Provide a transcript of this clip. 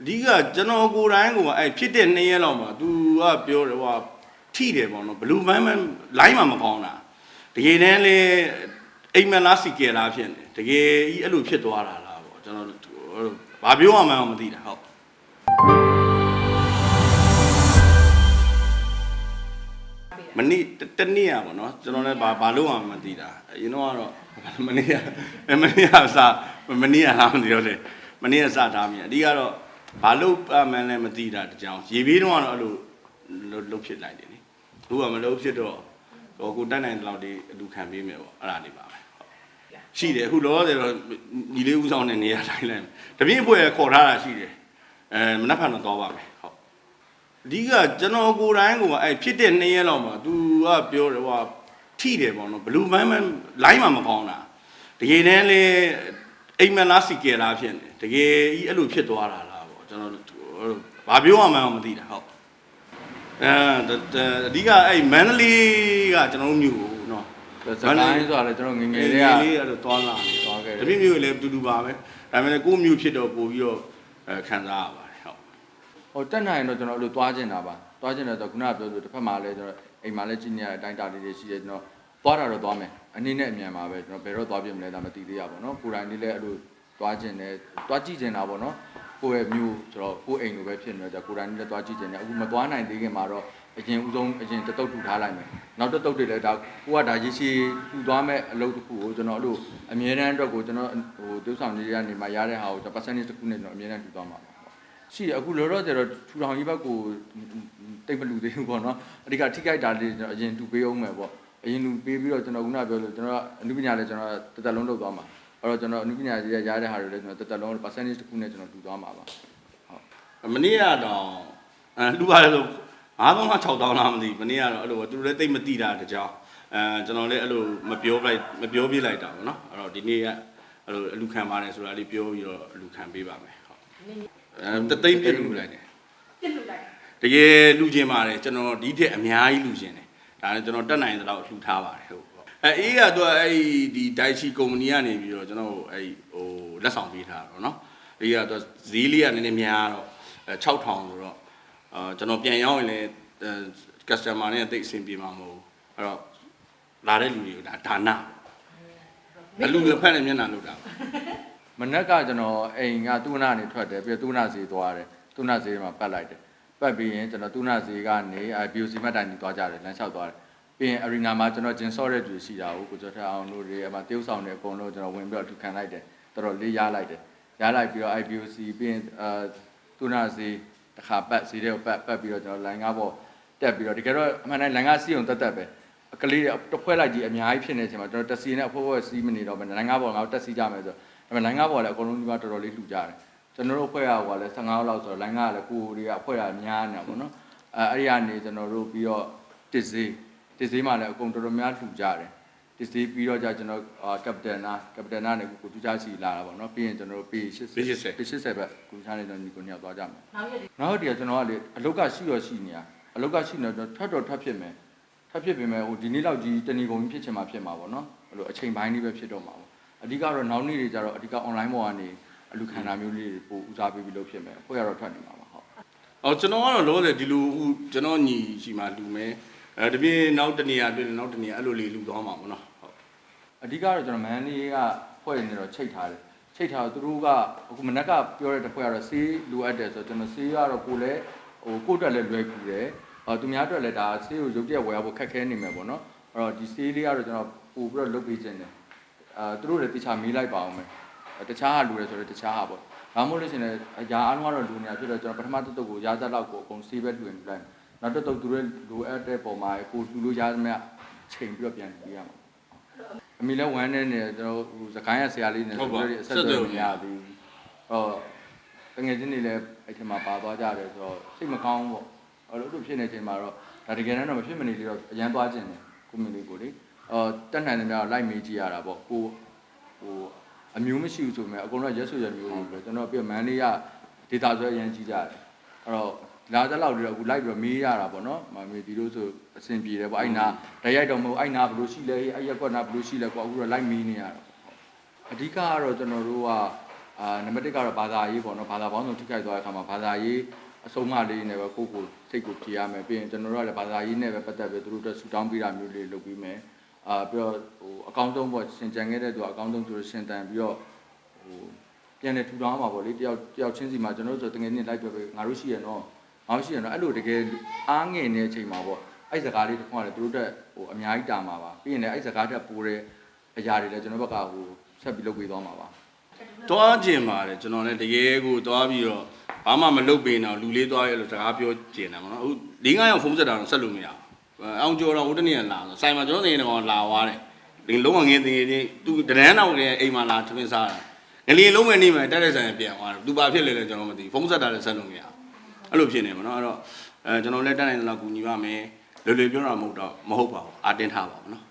အဓိကကျွန်တော်ကိုယ်တိုင်ကအဲ့ဖြစ်တဲ့နှစ်ရက်လောက်မှာ तू ကပြောတယ်ဟိုထိတယ်ပေါ့နော်ဘလူးဘန်းမလိုင်းမှာမကောင်းတာတကယ်တမ်းလေအိမ်မက်လားစီကယ်လားဖြစ်နေတကယ်ကြီးအဲ့လိုဖြစ်သွားတာလားပေါ့ကျွန်တော်ဘာပြောရမှန်းမသိတာဟုတ်မနေ့တနေ့อ่ะပေါ့နော်ကျွန်တော်လည်းဘာဘာလို့မှမသိတာအရင်တော့ကတော့မနေ့ကမနေ့ကစမနေ့ကဟာမသိတော့လေမနေ့ကစထားမိအဓိကတော့ ဘာလို့အမှန်လည်းမသိတာတကြောင်ရေပြေးတော့ကတော့အဲ့လိုလုတ်ဖြစ်လိုက်တယ်လေအခုကမလုတ်ဖြစ်တော့ဟိုကိုတက်နိုင်တဲ့လောက်ဒီအလူခံပေးမယ်ပေါ့အဲ့ဒါနေပါပဲရှိတယ်အခုလောဆယ်တော့ညီလေးဦးဆောင်တဲ့နေရာတိုင်းလဲတပြည့်အဖွဲခေါ်ထားတာရှိတယ်အဲမနှက်ဖန်တော့တော့ပါမယ်ဟုတ်အဓိကကျွန်တော်ကိုယ်တိုင်ကအဲ့ဖြစ်တဲ့နှစ်ရက်လောက်မှာ तू ကပြောတယ်ဟိုထိတယ်ပေါ့နော်ဘလူးဘန်းမလိုင်းမှာမကောင်းတာတကယ်တမ်းလေအိမ်မက်လားစီကယ်လားဖြစ်နေတကယ်ကြီးအဲ့လိုဖြစ်သွားတာလားပေါ့ ကျွန်တော်ဘာပြောရမှန်းမသိတာဟုတ်အဲအဓိကအဲ့မန္တလေးကကျွန်တော်တို့မြို့ကိုနော်စကိုင်းဆိုတာလေကျွန်တော်ငယ်ငယ်လေးကလေးအဲ့လိုသွားလာနေသွားခဲ့တယ်တပြည့်မြို့လည်းတူတူပါပဲဒါပေမဲ့ကိုယ့်မြို့ဖြစ်တော့ပို့ပြီးတော့အဲခံစားရပါတယ်ဟုတ်ဟိုတက်နိုင်ရင်တော့ကျွန်တော်အဲ့လိုသွားကျင်တာပါသွားကျင်တယ်ဆိုခုနကပြောလို့တစ်ဖက်မှာလည်းကျွန်တော်အိမ်မှာလည်းကြည်နေရတဲ့အတိုင်းတာလေးတွေရှိတယ်ကျွန်တော်သွားတာတော့သွားမယ်အနည်းနဲ့အမြန်ပါပဲကျွန်တော်ဘယ်တော့သွားပြမလဲဒါမသိသေးရပါတော့ကိုယ်တိုင်လေးလည်းအဲ့လိုသွားကျင်တယ်သွားကြည့်ကျင်တာပေါ့နော် ကိုယ့်ရဲ့မျိုးဆိုတော့ကိုယ့်အိမ်လိုပဲဖြစ်နေတော့ကိုယ်တိုင်လည်းသွားကြည့်ကျင်တယ်အခုမသွားနိုင်သေးခင်မှာတော့အရင်ဦးဆုံးအရင်တတုတ်ထူထားလိုက်မယ်နောက်တတုတ်တွေလည်းဒါကိုကဒါရေရှည်ထူသွားမဲ့အလုပ်တစ်ခုကိုကျွန်တော်အဲ့လိုအမြဲတမ်းအတွက်ကိုကျွန်တော်ဟိုတူဆောင်လေးကနေမှရတဲ့ဟာကိုကျွန်တော် percentage တစ်ခုနဲ့ကျွန်တော်အမြဲတမ်းထူသွားမှာပါရှိတယ်အခုလောလောဆယ်တော့ထူထောင်ကြီးဘက်ကိုတိတ်မလူသေးဘူးပေါ့နော်အဓိကထိခိုက်တာလေးကျွန်တော်အရင်တူပေးအောင်မယ်ပေါ့အရင်လူပေးပြီးတော့ကျွန်တော်ခုနပြောလို့ကျွန်တော်အနုပညာလည်းကျွန်တော်တက်တက်လုံးလုပ်သွားမှာ အဲ့တော့ကျွန်တော်အနုပညာကြီးရတဲ့ဟာတွေလည်းကျွန်တော်တက်တက်လုံး percentage တစ်ခုနဲ့ကျွန်တော်တူသွားမှာပါမနေ့ကတော့အဲလူပါတယ်လို့9000လား6000လားမသိဘူးမနေ့ကတော့အဲ့လိုသူတို့လည်းတိတ်မတိတာတကြောင်အဲကျွန်တော်လည်းအဲ့လိုမပြောလိုက်မပြောပြလိုက်တာပေါ့နော်အဲ့တော့ဒီနေ့ကအဲ့လိုအလူခံပါတယ်ဆိုတာလေးပြောပြီးတော့အလူခံပေးပါမယ်ဟုတ်အဲတသိမ့်ပြစ်လူလိုက်တယ်ပြစ်လို့လိုက်တကယ်လူချင်းပါတယ်ကျွန်တော်ဒီထက်အများကြီးလူချင်းတယ်ဒါလည်းကျွန်တော်တက်နိုင်တဲ့လောက်လှူထားပါတယ်ဟုတ် အဲအေးကတော့အဲ့ဒီဒိုင်ချီကုမ္ပဏီကနေပြီးတော့ကျွန်တော်အဲ့ဟိုလက်ဆောင်ပေးထားတာပေါ့နော်အေးကတော့ဈေးလေးကနည်းနည်းများတော့အဲ6000ဆိုတော့အာကျွန်တော်ပြန်ရောက်ရင်လည်း customer နဲ့တိတ်အဆင်ပြေမှာမဟုတ်ဘူးအဲ့တော့လာတဲ့လူတွေကဒါဒါနအလူလက်ဖက်နဲ့မျက်နှာလုပ်တာပါမနက်ကကျွန်တော်အိမ်ကသူနာနေထွက်တယ်ပြီးတော့သူနာစီသွားတယ်သူနာစီမှာပတ်လိုက်တယ်ပတ်ပြီးရင်ကျွန်တော်သူနာစီကနေအဲ BOC မှတ်တိုင်ကြီးသွားကြတယ်လမ်းလျှောက်သွားတယ် ပြီးရင် arena မှာကျွန်တော်ဂျင်ဆော့တဲ့သူရှိတာကိုကိုကျော်ထက်အောင်တို့တွေအမှတေးဥဆောင်တဲ့အကုန်လုံးကျွန်တော်ဝင်ပြီးတော့အထူခံလိုက်တယ်တော်တော်လေးရလိုက်တယ်ရလိုက်ပြီးတော့ IBOC ပြီးရင်အဲသူနာစီတစ်ခါပတ်စီတဲ့ပတ်ပတ်ပြီးတော့ကျွန်တော်လိုင်းကားပေါ်တက်ပြီးတော့တကယ်တော့အမှန်တမ်းလိုင်းကားစီးအောင်တက်တက်ပဲအကလေးတစ်ဖွဲလိုက်ကြီးအများကြီးဖြစ်နေတဲ့အချိန်မှာကျွန်တော်တက်စီနဲ့အဖို့ဖို့စီးမနေတော့ဘယ်လိုင်းကားပေါ်ငါတို့တက်စီကြမယ်ဆိုတော့ဒါပေမဲ့လိုင်းကားပေါ်လည်းအကုန်လုံးဒီမှာတော်တော်လေးလှူကြတယ်ကျွန်တော်တို့အဖွဲ့ကဟိုကလည်း15လောက်ဆိုတော့လိုင်းကားကလည်းကိုယ်တွေကအဖွဲ့ကများနေတာပေါ့နော်အဲအဲ့ဒီကနေကျွန်တော်တို့ပြီးတော့တစ်စေး တစ်စေးမှလည်းအကုန်တော်တော်များလှူကြတယ်တစ်စေးပြီးတော့じゃကျွန်တော်ကပတန်နာကပတန်နာနဲ့ကိုကိုတူချာစီလာတာပေါ့နော်ပြီးရင်ကျွန်တော်တို့ပြီး80 80 80ဘက်ကိုချာနဲ့ကျွန်တော်ညီကိုညောက်သွားကြမယ်နောက်ရက်တွေနောက်တည်းကကျွန်တော်ကလေအလုတ်ကရှိရရှိနေတာအလုတ်ကရှိနေတော့ထပ်တော့ထပ်ဖြစ်မယ်ထပ်ဖြစ်ပြင်မဲ့ဟိုဒီနေ့လောက်ကြီးတဏီကုန်ကြီးဖြစ်ချင်မှဖြစ်မှာပေါ့နော်အဲ့လိုအချိန်ပိုင်းလေးပဲဖြစ်တော့မှာပေါ့အဓိကတော့နောက်နေ့တွေကျတော့အဓိက online ပေါ်ကနေအလူခံတာမျိုးလေးတွေပို့ဦးစားပေးပြီးလုပ်ဖြစ်မယ်အဖွဲ့ကတော့ထွက်နေမှာပါဟုတ်အော်ကျွန်တော်ကတော့လောတယ်ဒီလိုအခုကျွန်တော်ညီရှိမှလူမယ် အဲတပြင်းနောက်တနေရာတွေ့တယ်နောက်တနေရာအဲ့လိုလေးလူသွားမှာပေါ့နော်ဟုတ်အဓိကတော့ကျွန်တော်မန်လေးကဖွဲ့နေတော့ချိတ်ထားတယ်ချိတ်ထားတော့သူတို့ကအခုမနက်ကပြောတဲ့တစ်ဖွဲ့ကတော့ဆေးလိုအပ်တယ်ဆိုတော့ကျွန်တော်ဆေးကတော့ကိုယ်လည်းဟိုကိုယ့်အတွက်လည်းလွယ်ကူတယ်အော်သူများအတွက်လည်းဒါဆေးကိုရုပ်တရက်ဝယ်ရဖို့ခက်ခဲနေမယ်ပေါ့နော်အဲ့တော့ဒီဆေးလေးကတော့ကျွန်တော်ပို့ပြီးတော့လုပ်ပေးခြင်းတယ်အာသူတို့လည်းတခြားမေးလိုက်ပါအောင်မယ်တခြားဟာလူတယ်ဆိုတော့တခြားဟာပေါ့ဒါမှမဟုတ်လို့ရှိရင်လည်းအရာအားလုံးကတော့လူနေရဖြစ်တော့ကျွန်တော်ပထမတစ်တုပ်ကိုရာဇက်လောက်ကိုအကုန်ဆေးပဲတွင်ပြလိုက် နောက်တစ်တုပ်သူတို့လိုအပ်တဲ့ပုံမှာကိုလူလို့ရသမျှချိန်ပြီးတော့ပြန်ပြရမှာအမေလည်းဝမ်းနေနေကျွန်တော်ဟိုစကိုင်းရဆရာလေးနဲ့ဆိုတော့အဆက်အသွယ်မရသေးဘူး။အော်တငယ်ချင်းတွေလည်းအဲ့ထက်မှာပါသွားကြတယ်ဆိုတော့စိတ်မကောင်းဘူးပေါ့။အဲ့လိုတို့ဖြစ်နေချိန်မှာတော့ဒါတကယ်တော့မဖြစ်မနေလေးတော့အရန်သွားခြင်းတယ်ကိုမင်းလေးကိုလေ။အော်တက်နိုင်တယ်များတော့လိုက်မေးကြည့်ရတာပေါ့။ကိုဟိုအမျိုးမရှိဘူးဆိုပေမဲ့အကုန်လုံးရက်ဆွရမျိုးတွေပဲကျွန်တော်ပြမန်လေးကဒေတာဆွဲအရန်ကြီးကြတယ်။အဲ့တော့ လာတဲ့လောက်တွေတော့အခုလိုက်ပြီးတော့မေးရတာပေါ့နော်။မမေးဒီလိုဆိုအဆင်ပြေတယ်ပေါ့။အဲ့နာတရိုက်တော့မဟုတ်အဲ့နာဘယ်လိုရှိလဲအဲ့ရက်ကွက်နာဘယ်လိုရှိလဲကွာအခုတော့လိုက်မေးနေရတာပေါ့။အဓိကကတော့ကျွန်တော်တို့ကဟအာနံပါတ်1ကတော့ဘာသာရေးပေါ့နော်ဘာသာပေါင်းစုံထိခိုက်သွားတဲ့အခါမှာဘာသာရေးအဆုံးအမလေးနဲ့ပဲကိုယ့်ကိုယ်စိတ်ကိုကြည်ရမယ်ပြီးရင်ကျွန်တော်တို့ကလည်းဘာသာရေးနဲ့ပဲပတ်သက်ပြီးသူတို့အတွက်ဆူတောင်းပေးတာမျိုးလေးလုပ်ပြီးမယ်အာပြီးတော့ဟိုအကောင့်တုံးပေါ့ရှင်ကြံခဲ့တဲ့သူကအကောင့်တုံးသူတို့ရှင်တန်ပြီးတော့ဟိုပြန်နေထူထောင်ရမှာပေါ့လေတယောက်တယောက်ချင်းစီမှာကျွန်တော်တို့ဆိုတကယ်နဲ့လိုက်ပြပဲငါတို့ရှိရနော် ငါတို့ရှိရနော်အဲ့လိုတကယ်အားငယ်နေတဲ့အချိန်မှာပေါ့အဲ့စကားလေးတစ်ခုကလည်းသူတို့အတွက်ဟိုအများကြီးတာမှာပါပြီးရင်လည်းအဲ့စကားတက်ပိုးတဲ့အရာတွေလည်းကျွန်တော်ဘက်ကဟိုဆက်ပြီးလုပ်ပေးသွားမှာပါတွားကျင်ပါတယ်ကျွန်တော်လည်းတကယ်ကိုတွားပြီးတော့ဘာမှမလုပ်ပေးတော့လူလေးတွားရလို့စကားပြောကျင်တယ်မနော်အခု၄၅ရောက်ဖုန်းဆက်တာတော့ဆက်လို့မရဘူးအောင်ကျော်တော့ဟိုတနေ့ကလာဆိုဆိုင်မှာကျွန်တော်နေတော့လာသွားတယ်ဒီလုံးဝငင်းတင်ချင်းသူတရန်းတော့ကအိမ်မှာလာထမင်းစားတာငလျင်လုံးမဲ့နေမှာတက်တဲ့ဆိုင်ပြန်သွားတယ်သူဘာဖြစ်လဲလဲကျွန်တော်မသိဖုန်းဆက်တာလည်းဆက်လို့မရဘူး အဲ့လိုဖြစ်နေမနော်အဲ့တော့အဲကျွန်တော်လည်းတက်နိုင်တဲ့လောက်ကူညီပါမယ်လွယ်လွယ်ပြောတာမဟုတ်တော့မဟုတ်ပါဘူးအာတင်းထားပါဘူးနော်